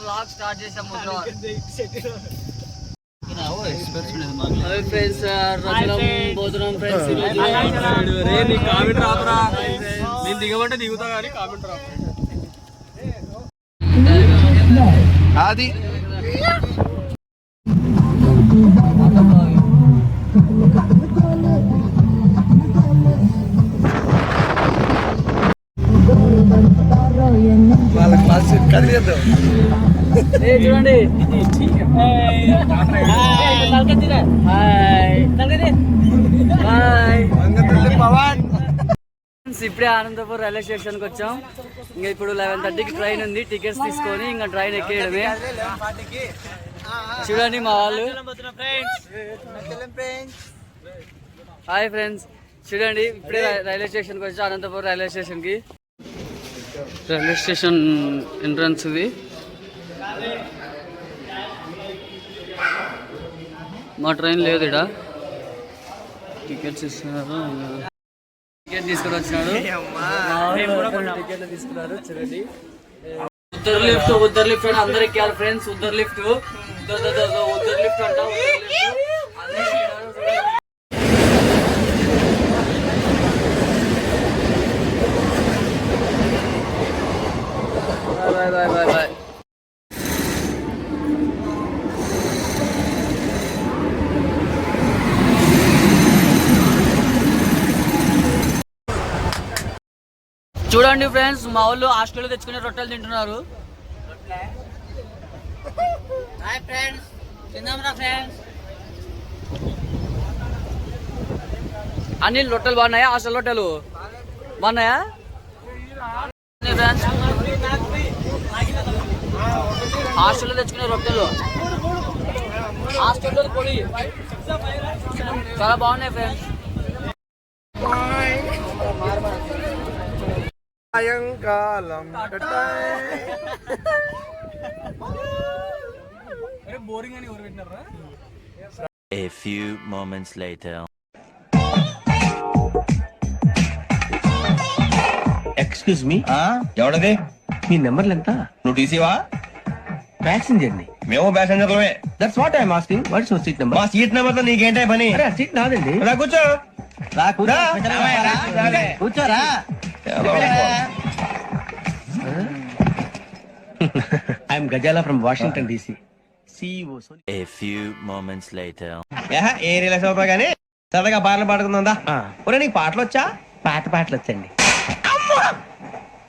Blog start చేసాము అదే friends రచనం పోతున్నాం ఫ్రెండ్స్ రే నీ కామెంట్ రాదురా నేను దిగమంటే దిగుతా కానీ కామెంట్ రాదు అది చూడండి. ఇప్పుడే అనంతపూర్ రైల్వే స్టేషన్కి వచ్చాం. ఇంకా ఇప్పుడు లెవెన్ థర్టీకి ట్రైన్ ఉంది. టికెట్స్ తీసుకొని ఇంకా ట్రైన్ ఎక్కేయడమే. చూడండి మా వాళ్ళు. Hi friends. చూడండి ఇప్పుడే రైల్వే స్టేషన్కి వచ్చాం అనంతపూర్ రైల్వే స్టేషన్కి. రైల్వే స్టేషన్ ఎంట్రన్స్ ఇది. మా ట్రైన్ లేదు ఇక్కడ. టికెట్స్ ఇస్తున్నారు. టికెట్ తీసుకొని వచ్చినాడు టికెట్లు తీసుకున్నారు చూడండి. ఉద్దర్ లిఫ్ట్ ఉద్దర్ లిఫ్ట్ అందరు ఎక్కారు ఫ్రెండ్స్ ఉద్దర్ లిఫ్ట్. ఉద్దర్ లిఫ్ట్ అంట ఉద్దర్ లిఫ్ట్ అందరూ ఎక్కారు, చూడండి. బాయ్ బాయ్ బాయ్ బాయ్ చూడండి ఫ్రెండ్స్ మా వాళ్ళు హాస్టల్లో తెచ్చుకునే రొట్టెలు తింటున్నారు. అనిల్ రొట్టెలు బాగున్నాయా? హాస్టల్ రొట్టెలు? బాగున్నాయా? ఫ్రెండ్స్ హాస్టల్లో తెచ్చుకునే రొట్టెలు. హాస్టల్లో పొడి. చాలా బాగున్నాయి ఫ్రెండ్స్ సాయంకాలం బోరింగ్ అని ఎవరు పెట్టినారా A few moments later. Excuse me ఎవడది? మీ నెంబర్లు ఎంత? నువ్వు టీసీవా? ప్యాసింజర్ని మేము ప్యాసెంజర్లమే that's what I'm asking what's your seat మా నెంబర్ సీట్ నెంబర్తో నీకేంటే పని? అరే సీట్ నాదండి. రా కూర్చో. రా కూర్చో. రా. కూర్చోరా I'm Gazala from Washington DC CEO A few moments later. ఏహ, ఏ రిలాక్స్ అవుతావు కానీ సరదాగా పాటలు పాడుకుందా. ఒరే నీకు పాటలు వచ్చా పాట పాటలు వచ్చండి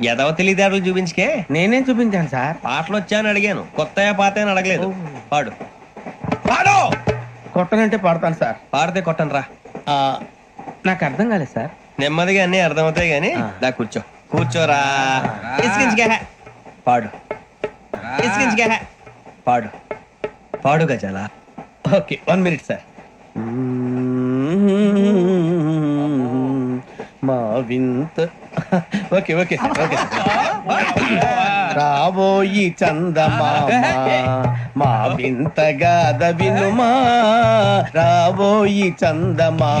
ఎదవ తెలివితేటలు చూపించుకే? నేనేం చూపించాను సార్? పాటలు వచ్చా అని అడిగాను. కొత్త పాత అని అడగలేదు. పాడు. పాడు! కొట్టనంటే పాడతాను సార్. పాడితే కొట్టను రా ఆ, నాకు అర్థం కాలేదు సార్. నెమ్మదిగా అన్ని అర్థమవుతాయి గానీ ఆ. దా కూర్చో. కూర్చోరా. ఇసుకించుకే పాడు. పాడు. పాడు Gazala? Okay one minute sir. మా వింత ఓకే ఓకే ఓకే. రాబోయి చందమా మా వింత గాథ వినుమా. రాబోయి చందమామ.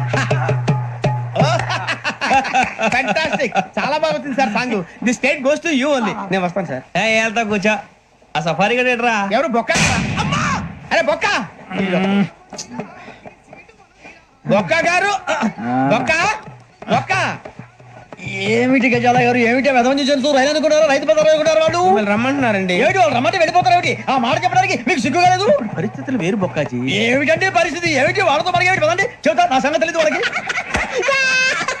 ఫ్యాంటాస్టిక్ చాలా బాగా వచ్చింది sir song. The state goes to you only. నేను వస్తాను సార్. ఏ వెళ్తా కూర్చో. ఆ సఫారీ గడేట్రా ఎవరు బొక్క? అమ్మా! అరే బొక్క! బొక్క గారు బొక్క బొక్క. ఏమిటి గజాల గారు? ఏమిటి వెదవం చూసారు రైలు అనుకున్నారు? రైతు బజార్ అనుకున్నారు వాళ్ళు? మిమ్మల్ని రమ్మంటున్నారండి. ఏమిటి వాళ్ళు రమ్మంటే వెళ్ళిపోతారు ఏమిటి? ఆ మాట చెప్పడానికి మీకు సిగ్గు కాలేదు? పరిస్థితులు వేరు బొక్కాజీ. ఏమిటంటే పరిస్థితి? ఏమిటి వాళ్ళతో మనకి ఏమిటి? పదండి. చెబుతా నా సంగతి తెలియదు వాళ్ళకి.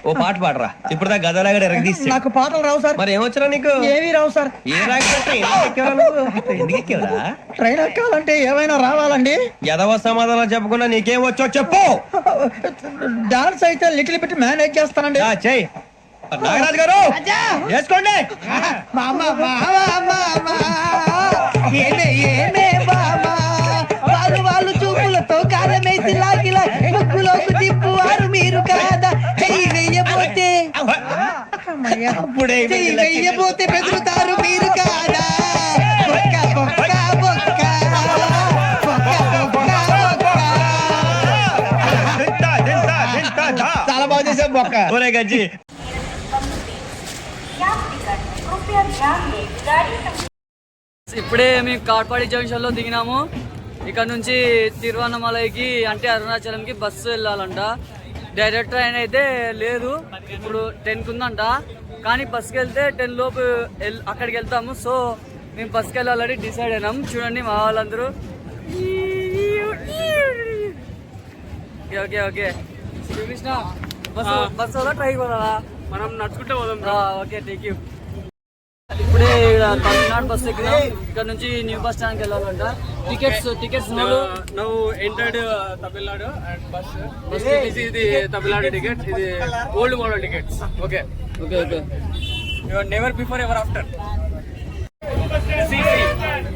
ఓ పాట పాడరా. ఇప్పుడు దా గదలాగా ఎరగదీసి. నాకు పాటలు రావు సార్. మరి ఏమొచ్చరా నీకు? ఏమీ రావు సార్. ఏ ఎక్కేవరా ట్రైన్ ఎక్కాలంటే ఏమైనా రావాలండి? ఎదవ సమాధానం చెప్పకుండా నీకేం వచ్చో చెప్పు. డాన్స్ అయితే లిటిల్ బిట్ మేనేజ్ చేస్తానండి ఆ, చెయ్ నాగరాజు గారు వేసుకోండి. మామ మామ మామ ఏమే ఏమే మామ? వాళ్ళు వాళ్ళు చూపులతో కారమేసి లాగిలా అప్పుడే మీరు కాదా? ఇప్పుడే మేము కాట్పాడి జంక్షన్లో దిగినాము. ఇక్కడ నుంచి తిరువన్నమలకి అంటే అరుణాచలం కి బస్సు వెళ్ళాలంట. డైరెక్ట్ ట్రైన్ అయితే లేదు. ఇప్పుడు టెన్కి ఉందంట కానీ బస్కి వెళ్తే టెన్ లోపు అక్కడికి వెళ్తాము. సో మేము బస్కి వెళ్ళాలని డిసైడ్ అయినాం. చూడండి మా వాళ్ళందరూ. Okay okay Srikrishna bus bus వల్ల ట్రై కూడా మనం నడుచుకుంటే పోదాం ఓకే థ్యాంక్ యూ ఇప్పుడే ఈడ తమిళనాడు బస్ ఎక్కినాం ఇక్కడ నుంచి న్యూ బస్ స్టాండ్కి వెళ్ళాలంట టికెట్స్ టికెట్స్ నోడు నవ్వు entered Tamil Nadu and bus Bus. Bus ఇది తమిళనాడు టికెట్ ఇది old model tickets okay okay okay your never before ever after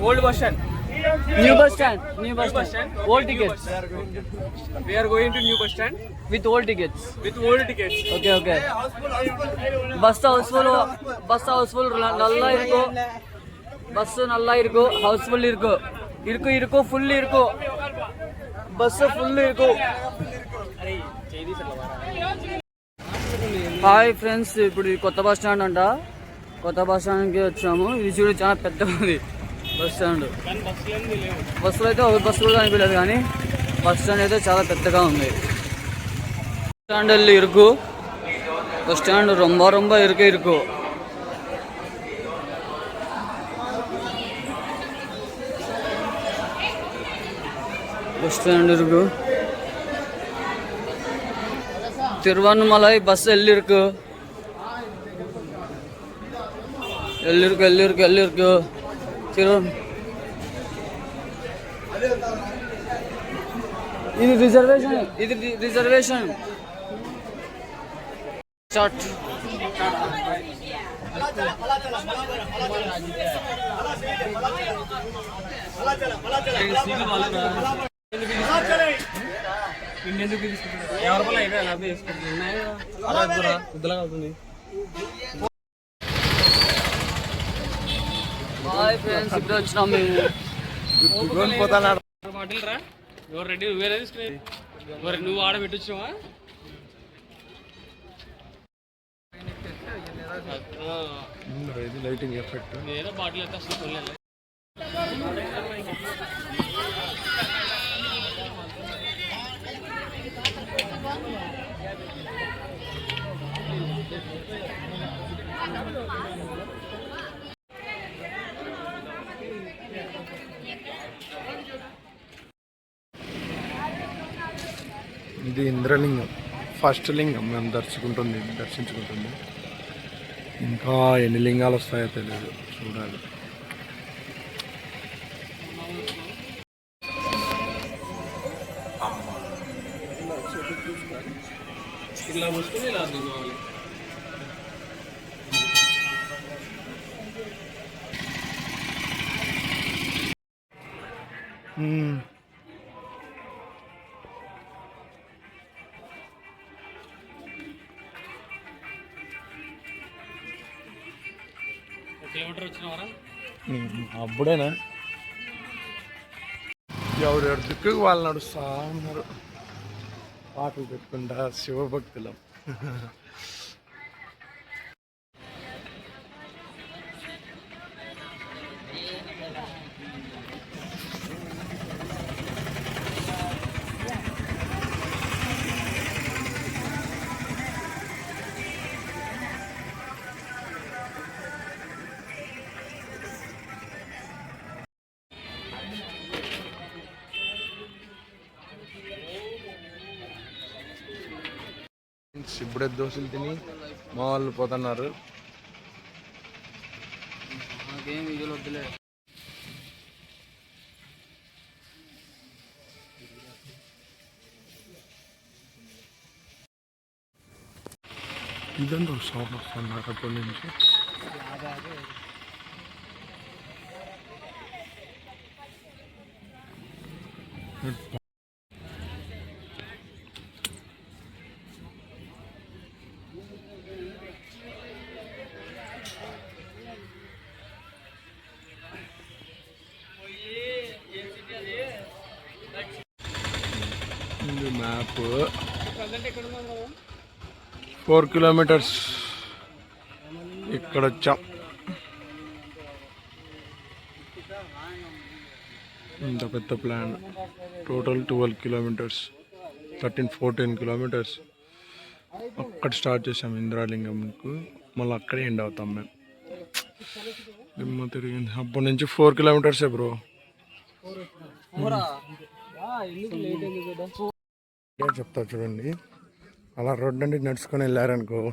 old version New bus stand new bus bus stand stand. Old tickets we are going to new bus stand with old tickets with old tickets okay okay bus house full bus house full நல்லா இருக்கும் bus நல்லா இருக்கும் Housefull இருக்கும் இருக்கும் இருக்கும் full இருக்கும் bus full இருக்கும் hi friends ఇప్పుడు ఇది కొత్త బస్ స్టాండ్ అంట కొత్త బస్ స్టాండ్కి వచ్చాము ఇది చూడు చాలా పెద్దగా ఉంది బస్ స్టాండ్. బస్సులు అయితే ఒక బస్సు కూడా అనిపించలేదు కానీ బస్ స్టాండ్ అయితే చాలా పెద్దగా ఉంది. బస్ స్టాండ్ వెళ్ళి ఇరుకు. బస్ స్టాండ్ రొంబ రొంబ ఇరుకు ఇరుకు. బస్ స్టాండ్ ఇరుకు. తిరువన్నమలై బస్ ఎల్లిరుకు ఎల్లిరుకు ఎల్లిరుకు ఎల్లిరుకు ఇది రిజర్వేషన్ ఇది రిజర్వేషన్ స్టార్ట్ ఎవరి వల్ల అయితే లభ్య చేసుకుంటున్నాయి వద్దులా అవుతుంది. బాయ్ ఫ్రెండ్స్ ఇప్పుడు వచ్చినాం మేము. పోతాడు ఎవరు రెడీ? వేరే తీసుకుని మరి నువ్వు ఆడ పెట్టొచ్చావా లైటింగ్ ఎఫెక్ట్ ఏదో బాటిల్ అయితే అసలు ఇది ఇంద్రలింగం. ఫస్ట్ లింగం మేము దర్శించుకుంటుంది దర్శించుకుంటుంది. ఇంకా ఎన్ని లింగాలు వస్తాయో తెలియదు చూడాలి. ఇలా వస్తుంది ఇలా దిగవాలి కిలోమీటర్ వచ్చినవారా మ్మ్. అప్పుడేనా? ఎవరెవరి దిక్కుకు వాళ్ళు నడుస్తా ఉన్నారు. పాటలు పెట్టుకుంటా శివభక్తులం. ఫ్రెండ్స్ ఇప్పుడే దోశలు తిని మా వాళ్ళు పోతున్నారు. నాకేం వీడియోలు వద్దులే. ఇదంతా సౌండ్ వస్తున్నారు అప్పటి నుంచి. ఇది మ్యాప్ ఫోర్ కిలోమీటర్స్ ఇక్కడ వచ్చాం. ఇంత పెద్ద plan. Total twelve kilometres thirteen fourteen kilometres అక్కడ స్టార్ట్ చేసాం ఇంద్రాలింగంకు. మళ్ళీ అక్కడే ఎండ్ అవుతాం మేము. దిమ్మ తిరిగింది. అప్పటి నుంచి ఫోర్ కిలోమీటర్సే బ్రో చెప్తా చూడండి. అలా రోడ్డు నుండి నడుచుకొని వెళ్ళారనుకో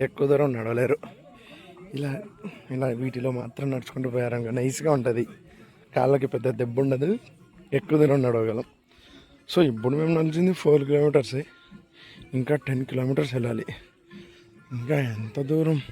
ఎక్కువ దూరం నడవలేరు. ఇలా ఇలా వీటిలో మాత్రం నడుచుకుంటూ పోయారనుకో నైస్గా ఉంటుంది. కాళ్ళకి పెద్ద దెబ్బ ఉండదు. ఎక్కువ దూరం నడవగలం. సో ఇప్పుడు మేము నడిచింది ఫోర్ కిలోమీటర్సే. ఇంకా టెన్ కిలోమీటర్స్ వెళ్ళాలి. ఇంకా ఎంత దూరం?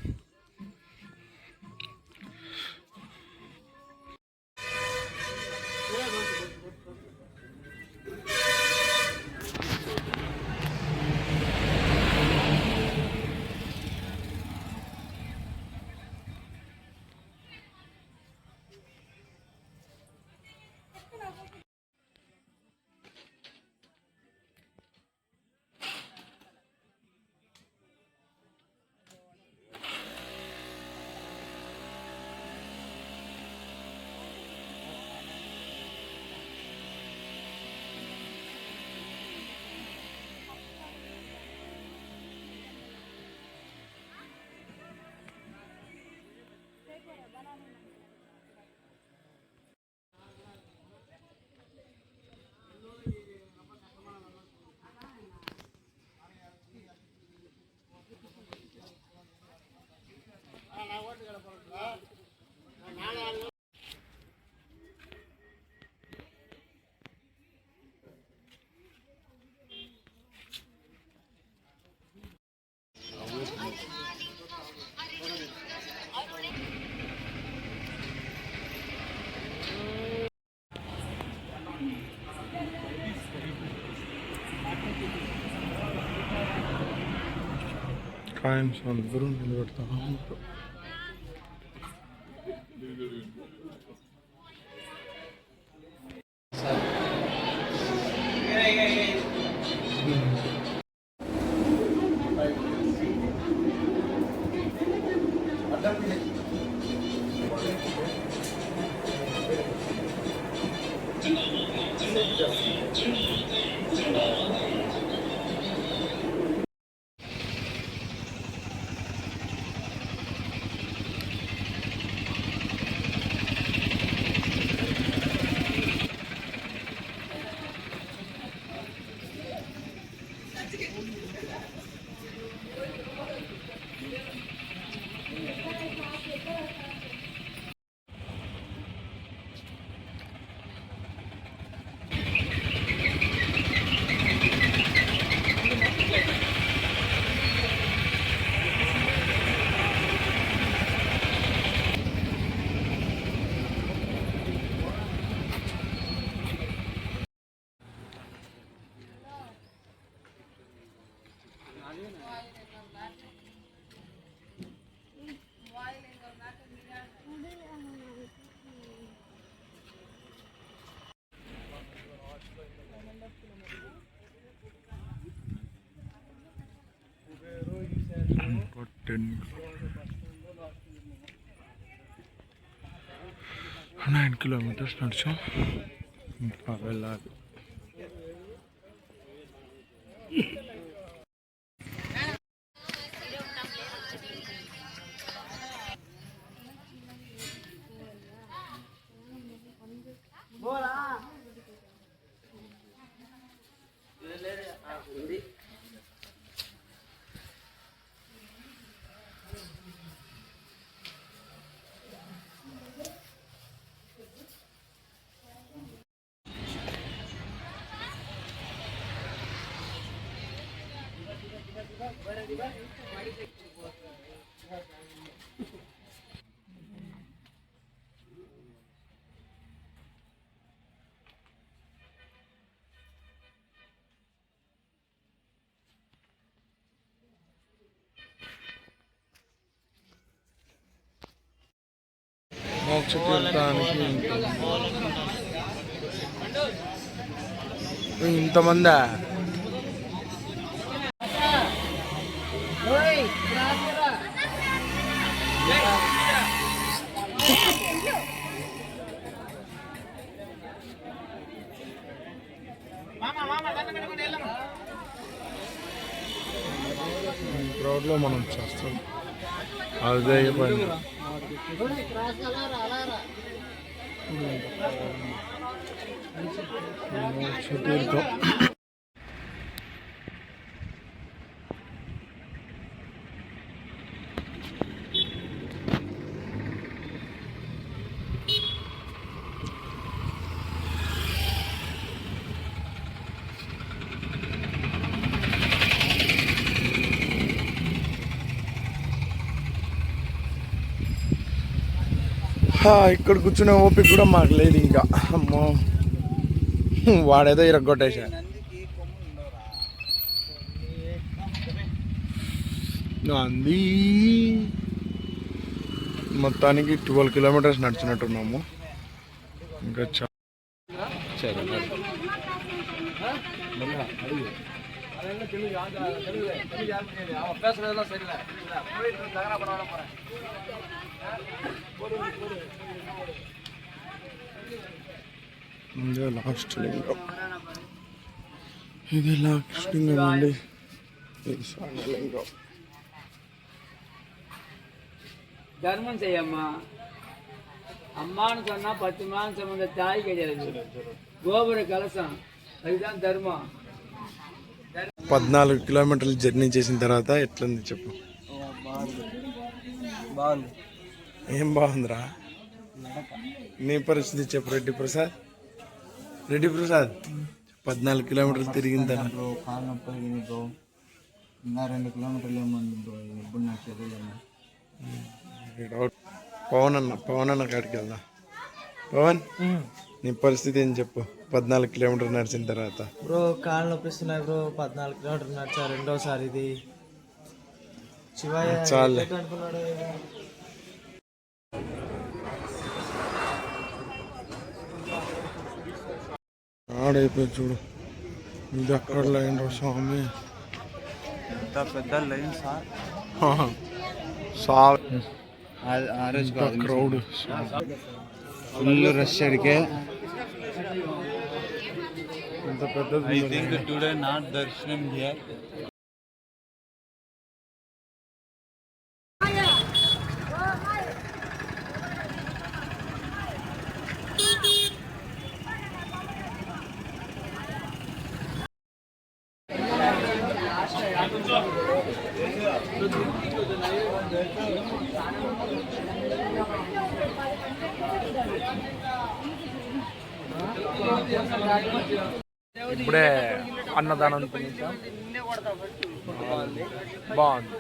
కాయిన్స్ అందరూ నిలబెడతా ఉంటారు నైన్ కిలోమీటర్స్ నడిచాం ఇంకా వెళ్ళాలి 过了啊。మోక్ష తీర్థానికి ఇంతమందా? క్రౌడ్లో మనం చేస్తాం. అదే పని ちょっとやると。ఇక్కడ కూర్చునే ఓపిక కూడా మాకు లేదు ఇంకా. అమ్మో. వాడేదో ఇరగొట్టేశా. అంది మొత్తానికి ట్వెల్వ్ కిలోమీటర్స్ నడిచినట్టున్నాము. ఇంకా చా లాస్ట్ లింగం. ఇది లాస్ట్ లింగం అండి. ఇది స్వర్ణలింగం ధర్మం అమ్మాను కన్నా పత్తి మాంసం తాయి కజరదు గోబుర కలసం అదిదాని ధర్మం. పద్నాలుగు కిలోమీటర్లు జర్నీ చేసిన తర్వాత ఎట్లుంది చెప్పు? బాగుంది. బాగుంది. ఏం బాగుందిరా? నీ పరిస్థితి చెప్పు రెడ్డి ప్రసాద్. రెడ్డి ప్రసాద్ పద్నాలుగు కిలోమీటర్లు తిరిగిన తర్వాత బ్రో కాలు నొప్పి బ్రో. ఇంకా రెండు కిలోమీటర్లు ఏముంది బ్రో ఎప్పుడు నాకు పవన్ అన్న పవన్ అన్న కాడికి వెళ్దాం. పవన్ నీ పరిస్థితి ఏం చెప్పు. పద్నాలుగు కిలోమీటర్లు నడిచిన తర్వాత. బ్రో కాళ్ళు నొప్పిస్తున్నాయి బ్రో. పద్నాలుగు కిలోమీటర్లు నడిచా రెండోసారి ఇది. శివయ్య చాలే. అనుకున్నాడు? ఆడైపోయి చూడు. ఇది అక్కడ లైన్ స్వామి. ఇంత పెద్ద లైన్ సార్. సా ఆ రోజు క్రౌడ్ ఫుల్ రష్ అడిగే ఇంత పెద్దది టుడే నాట్ దర్శనం హియర్ ఇప్పుడే అన్నదానం తినేసాం బాగుంది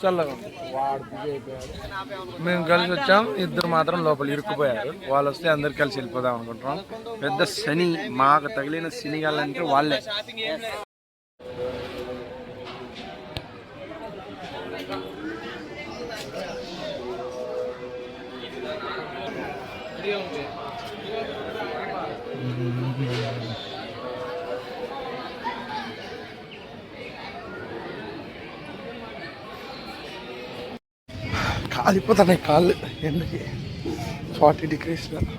చల్లగా ఉంది వాడు బిజీ అయిపోయాడు మేము కలిసి వచ్చాం ఇద్దరు మాత్రం లోపల ఇరుక్కుపోయారు వాళ్ళు వస్తే అందరు కలిసి వెళ్ళిపోదాం అనుకుంటున్నాం పెద్ద శని మాకు తగిలిన శని అంటే കാലിപ്പോൾ തന്നെ കാല് എന്തൊക്കെ ഫോർട്ടി ഡിഗ്രീസിലാണ്